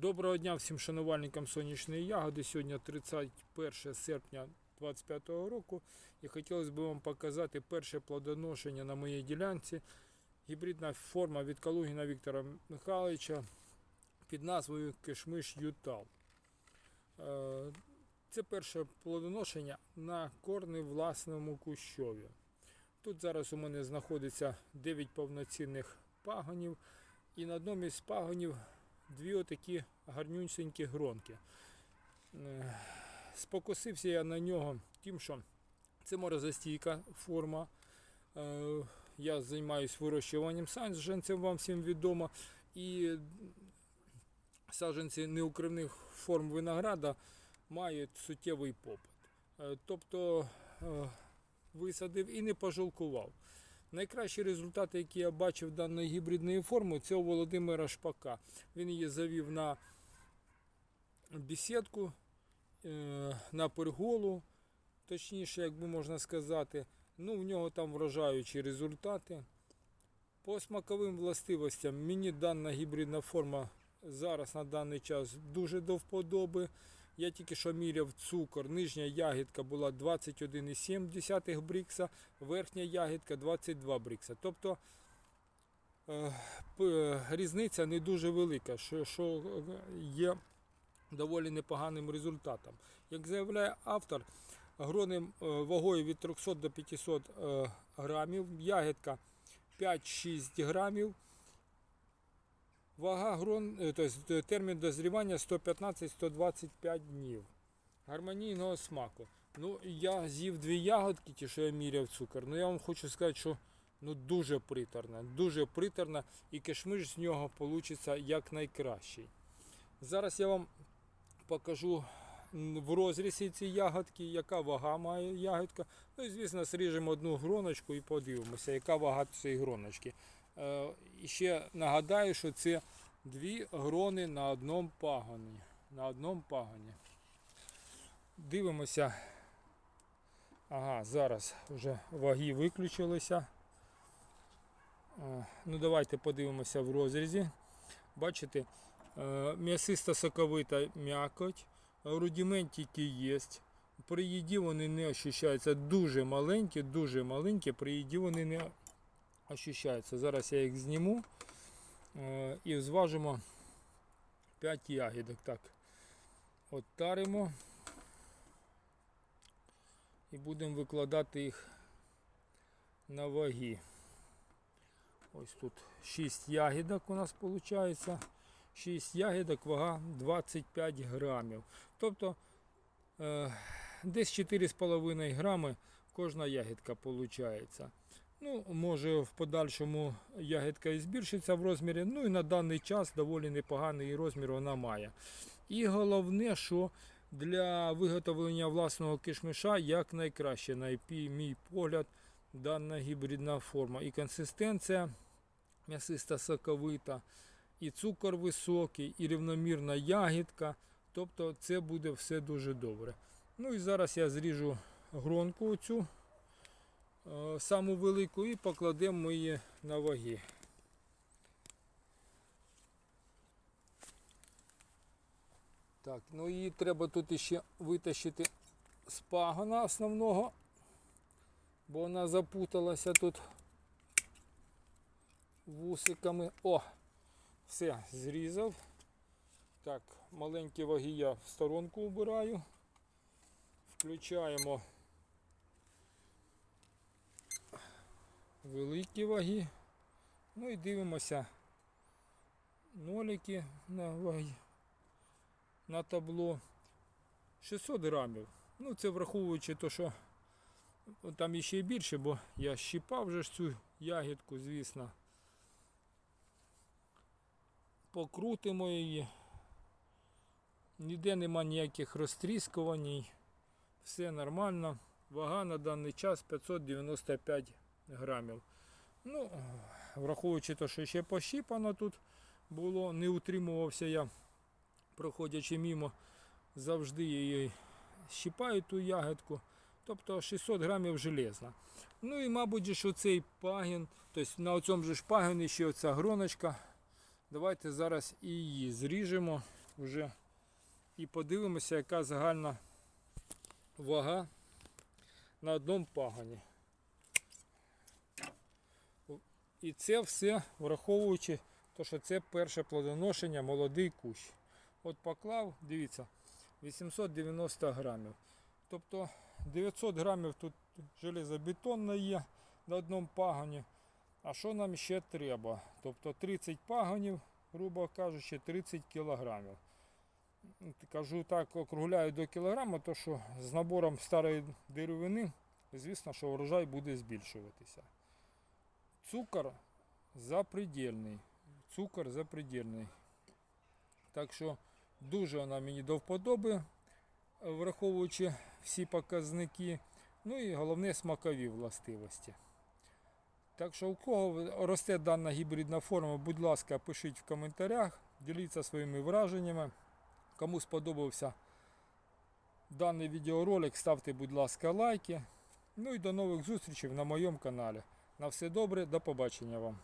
Доброго дня всім шанувальникам сонячної ягоди. Сьогодні 31 серпня 2025 року. І хотілося б вам показати перше плодоношення на моїй ділянці. Гібридна форма від Калугіна Віктора Михайловича під назвою Кишмиш Ютал. Е, Це перше плодоношення на корни власному кущові. Тут зараз у мене знаходиться 9 повноцінних пагонів, і на одному із пагонів дві отакі гарнюсінькі гронки. Е, Спокусився я на нього тим, що це морозостійка форма. Е, Я займаюся вирощуванням саджанців, вам всім відомо. І саджанці неукривних форм винограда мають суттєвий попит. Е, Тобто висадив і не пожалкував. Найкращі результати, які я бачив даної гібридної форми, це у Володимира Шпака. Він її завів на бесідку, е, на перголу, точніше, як би можна сказати. Ну, в нього там вражаючі результати. По смаковим властивостям мені дана гібридна форма зараз на даний час дуже до вподоби. Я тільки що міряв цукор. Нижня ягідка була 21,7 брікса, верхня ягідка 22 брікса. Тобто е, різниця не дуже велика, що, що є доволі непоганим результатом. Як заявляє автор, грони е, вагою від 300 до 500 е, грамів, ягідка 5-6 грамів. Вага грон, тобто термін дозрівання 115-125 днів. Гармонійного смаку. Ну, я з'їв дві ягодки, ті, що я міряв цукор. Ну я вам хочу сказати, що ну, дуже приторна, дуже приторна і кишмиш з нього вийде як найкращий. Зараз я вам покажу в розрізі ці ягодки, яка вага має ягодка. Ну і звісно, сріжемо одну гроночку і подивимося, яка вага цієї гроночки. Е, І ще нагадаю, що це дві грони на одному пагоні. На одному пагоні. Дивимося. Ага, зараз вже ваги виключилися. Е, Ну, давайте подивимося в розрізі. Бачите, е, м'ясиста соковита м'якоть, рудиментики є. При їді вони не ощущаються дуже маленькі, дуже маленькі, при їді вони не ощущаються. Зараз я їх зніму е, і зважимо 5 ягідок. Так, от таримо і будемо викладати їх на ваги. Ось тут 6 ягідок у нас виходить. 6 ягідок, вага 25 грамів. Тобто е, десь 4,5 грами кожна ягідка виходить. Ну, може в подальшому ягідка і збільшиться в розмірі. Ну і на даний час доволі непоганий розмір вона має. І головне, що для виготовлення власного кишмиша як найкраще, на мій погляд, дана гібридна форма. І консистенція м'ясиста соковита, і цукор високий, і рівномірна ягідка. Тобто це буде все дуже добре. Ну і зараз я зріжу гронку оцю, е, саму велику, і покладемо її на ваги. Так, ну і треба тут іще витащити з пагона основного, бо вона запуталася тут вусиками. О! Все, зрізав. Так, маленькі ваги я в сторонку убираю. Включаємо великі ваги. Ну і дивимося нолики на ваги на табло 600 грамів. Ну це враховуючи те, що там іще й більше, бо я щіпав вже ж цю ягідку, звісно. Покрутимо її. Ніде нема ніяких розтріскувань. Все нормально. Вага на даний час 595 грамів. Ну, враховуючи те, що ще пощіпано тут було, не утримувався я проходячи мимо, завжди її щіпаю ту ягодку. Тобто 600 грамів железна. Ну і, мабуть, що цей пагін, тобто на цьому ж пагіні ще оця гроночка. Давайте зараз і її зріжемо. вже і подивимося, яка загальна вага на одному пагоні. І це все враховуючи, то, що це перше плодоношення, молодий кущ. От поклав, дивіться, 890 грамів. Тобто 900 грамів тут железобетонно є на одному пагоні. А що нам ще треба? Тобто 30 пагонів, грубо кажучи, 30 кілограмів. Кажу так, округляю до кілограма, то що з набором старої деревини, звісно, що врожай буде збільшуватися. Цукор запредельний. Цукор запредельний. Так що дуже вона мені до вподоби, враховуючи всі показники. Ну і головне смакові властивості. Так що у кого росте дана гібридна форма, будь ласка, пишіть в коментарях, діліться своїми враженнями. Кому сподобався даний відеоролик, ставте, будь ласка, лайки. Ну і до нових зустрічей на моєму каналі. На все добре, до побачення вам.